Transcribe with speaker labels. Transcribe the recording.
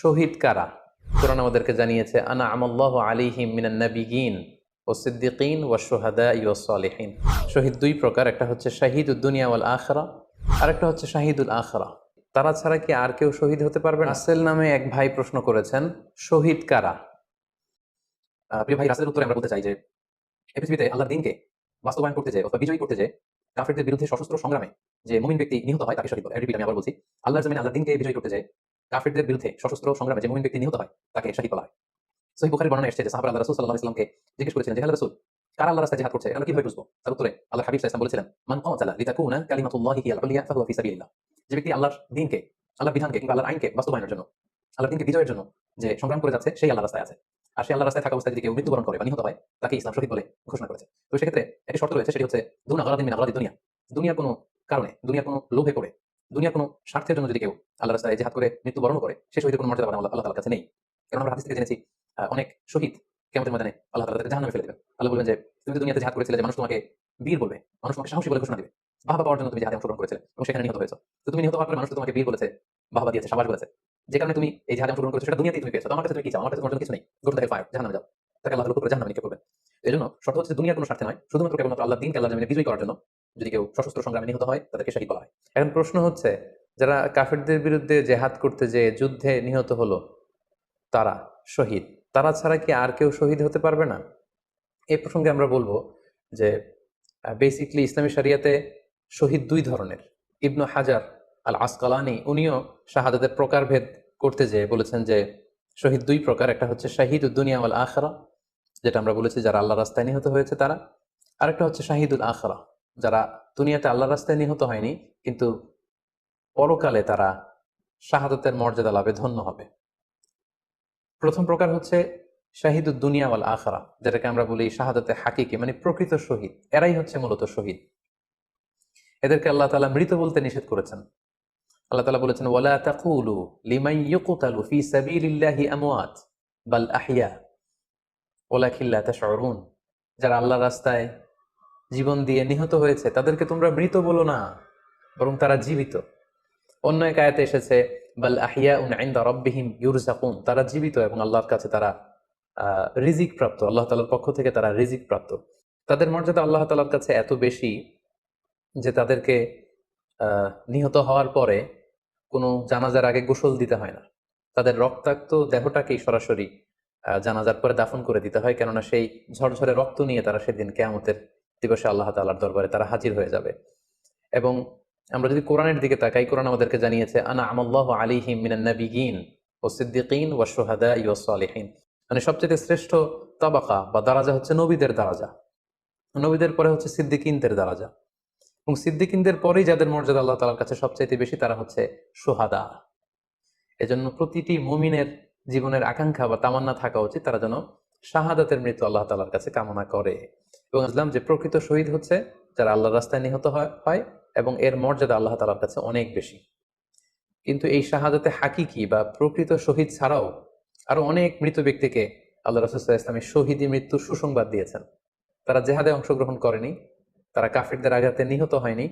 Speaker 1: শহীদ কারা? কোরআন আমাদেরকে জানিয়েছে, আনা আমল্লাহ আলিহিম মিনান নবিগিন ও সিদ্দিকিন ও সোহাদা ইউ সালেহিন। শহীদ দুই প্রকার, একটা হচ্ছে শাহিদ উদ্দুনিয়া আখরা, আর একটা হচ্ছে শাহিদুল আখরা। তারা ছাড়া কি আর কেউ শহীদ হতে পারবে রাসেল নামে এক ভাই প্রশ্ন করেছেন, শহীদ কারা?
Speaker 2: ভাই, রাসেলের উত্তরে আমরা বলতে চাই যে পৃথিবীতে আল্লাহর দিনকে বাস্তবায়ন করতে যে অথবা বিজয়ী করতে যে কাফেরদের বিরুদ্ধে সশস্ত্র সংগ্রামে যে মুমিন ব্যক্তি নিহত হয়, তাকে শহীদ আমি আবার বলছি আল্লাহর দিনকে বিজয়ী করতে যে কাফেরদের বিরুদ্ধে সশস্ত্র সংগ্রামে যে মুমিন ব্যক্তি নিহত হয়, তাকে শহীদ বলা হয়। সহি বুখারীর বর্ণনা এসেছে যে সাহাবা আল্লাহ রাসূল সাল্লাল্লাহু আলাইহি ওয়াসাল্লামকে জিজ্ঞেস করেছিলেন যে, হে আল্লাহ রাসূল, কারা আল্লাহর রাস্তায় জিহাদ করছে? আমরা কীভাবে বুঝব? তার উত্তরে আল্লাহ হাবিব সাল্লাল্লাহু বলেছিলেন, মান কাতালা লিতাকুনা কালিমাতুল্লাহি হিয়াল উলিয়া ফাহুয়া ফি সাবিলিল্লাহ। যে ব্যক্তি আল্লাহর দিনকে, আল্লাহর বিধানকে কিংবা আল্লাহর আইনকে বাস্তবায়নের জন্য, আল্লাহর দিনকে বিজয়ের জন্য যে সংগ্রাম করে যাচ্ছে, সেই আল্লাহর রাস্তায় আছে। আর সেই আল্লাহর রাস্তায় থাকা অবস্থায় যদি কেউ মৃত্যুবরণ করে বা নিহত হয়, তাকে ইসলাম শহীদ বলে ঘোষণা করেছে। তো সেক্ষেত্রে একটি শর্ত রয়েছে, সেটি হচ্ছে দুনা আলাদিন মিন আলাদি দুনিয়া। দুনিয়ার কোনো কারণে, দুনিয়ার কোনো লোভে পড়ে দুনিয়ার কোনো স্বার্থের জন্য যদি কেউ আল্লাহ রাস্তায় জেহাদ করে, মৃত্যুবরণ করে, সে শহীদের কোনো মর্যাদা আল্লাহ আল্লাহ কাছে নেই। কারণ আমরা হাদিস থেকে জেনেছি অনেক শহীদ কেমন ময়দানে আল্লাহ তাআলা তাকে জাহান্নামে ফেলে দেবেন আল্লাহ বলবেন যে, তুমি দুনিয়াতে জেহাদ করেছিলে যে মানুষ তোমাকে বীর বলবে, মানুষ তোমাকে সাহসী বলে ঘোষণা দিবে। বাহবা পাওয়ার জন্য তুমি জেহাদে অংশগ্রহণ করেছিলে এবং সেখানে নিহত হয়েছে। তো তুমি নিহত হওয়ার পরে মানুষ তোমাকে বীর বলেছে, বাহবা দিয়েছে, সাবাস বলেছে। যে কারণে তুমি এই জেহাদে অংশগ্রহণ করেছ, সেটা দুনিয়াতেই তুমি পেয়েছ। আমার কাছে তুমি কি চাও? আমার কাছে তোমার কিছু নেই। গোটা থেকে ফায়ার জাহান্নামে যাও। তাকে আল্লাহ লক্ষ্য করে জাহান্নামে নিক্ষেপ করবেন এই জন্য শর্ত হচ্ছে দুনিয়ার কোনো স্বার্থে নয়। শুধুমাত্র কেবলমাত্র আল্লাহ দিনকে আল্লাহ জমিনে বিজয়ী করার জন্য যদি কেউ সশস্ত্র সংগ্রামে নিহত হয়, তাদেরকে শহীদ বলা হয়।
Speaker 1: এখন প্রশ্ন হচ্ছে, যারা কাফেরদের বিরুদ্ধে জেহাদ করতে যে যুদ্ধে নিহত হলো, তারা শহীদ? তারা ছাড়া কি আর কেউ শহীদ হতে পারবে না? এই প্রসঙ্গে আমরা বলব যে বেসিকলি ইসলামী শরিয়াতে শহীদ দুই ধরনের। ইবনু হাজার আল আসকালানি উনিও শাহাদাতের প্রকারভেদ করতে যেয়ে বলেছেন যে, শহীদ দুই প্রকার। একটা হচ্ছে শাহিদ উদ্দুনিয়া আল আখরা যেটা আমরা বলেছি যারা আল্লাহ রাস্তায় নিহত হয়েছে তারা, আরেকটা হচ্ছে শাহিদুল আখরা যারা দুনিয়াতে আল্লাহ রাস্তায় নিহত হয়নি, কিন্তু পরকালে তারা শাহাদতের মর্যাদা লাভে ধন্য হবে। প্রথম প্রকার হচ্ছে শাহিদুদ দুনিয়া ওয়াল আখরা, যেটাকে আমরা বলি শাহাদতে হাকিকি মানে প্রকৃত শহীদ। এরাই হচ্ছে মূলত শহীদ। এদেরকে আল্লাহ তালা মৃত বলতে নিষেধ করেছেন। আল্লাহ তাআলা বলেছেন যারা আল্লাহর রাস্তায় জীবন দিয়ে নিহত হয়েছে, তাদেরকে তোমরা মৃত বলো না, বরং তারা জীবিত। অন্য এক আয়াতে এসেছে, বাল আহিয়া উন আইন্দা রব্বিহিম ইউরজাকুন তারা জীবিত এবং আল্লাহর কাছে তারা রিজিক প্রাপ্ত, আল্লাহ তালার পক্ষ থেকে তারা রিজিক প্রাপ্ত। তাদের মর্যাদা আল্লাহ তালার কাছে এত বেশি যে তাদেরকে নিহত হওয়ার পরে কোনো জানাজার আগে গোসল দিতে হয় না। তাদের রক্তাক্ত দেহটাকেই সরাসরি জানাজার পরে দাফন করে দিতে হয়, কেননা সেই ঝরঝরে রক্ত নিয়ে তারা সেদিন কেয়ামতের দিবসে আল্লাহ তালার দরবারে তারা হাজির হয়ে যাবে। এবং আমরা যদি কোরআনের দিকে তাকাই, কোরআন আমাদেরকে জানিয়েছে, আনা আমল্লাহ আলিহিম মিনান নাবিগিন ও সিদ্দিকিন ও সোহাদা ইউ সালেহিন। মানে সবচেয়ে শ্রেষ্ঠ তাবাকা বা দারাজা হচ্ছে নবীদের দারাজা। নবীদের পরে হচ্ছে সিদ্দিকিনদের দারাজা। এবং সিদ্দিকিনদের পরেই যাদের মর্যাদা আল্লাহ তালার কাছে সবচাইতে বেশি, তারা হচ্ছে সোহাদা এজন্য প্রতিটি মুমিনের জীবনের আকাঙ্ক্ষা বা তামান্না থাকা উচিত, তারা যেন শাহাদাতের মৃত্যু আল্লাহ তালার কাছে কামনা করে এবং বুঝলাম যে প্রকৃত শহীদ হচ্ছে, যারা আল্লাহর রাস্তায় নিহত হয় হয় এবং এর মর্যাদা আল্লাহ তালার কাছে অনেক বেশি। কিন্তু এই শাহাদাতে হাকিকি বা প্রকৃত শহীদ ছাড়াও আরও অনেক মৃত ব্যক্তিকে আল্লাহ রসুল্লাহ ইসলামী শহীদি মৃত্যুর সুসংবাদ দিয়েছেন। তারা জেহাদে অংশগ্রহণ করেনি, তারা কাফিরদের আঘাতে নিহত হয়নি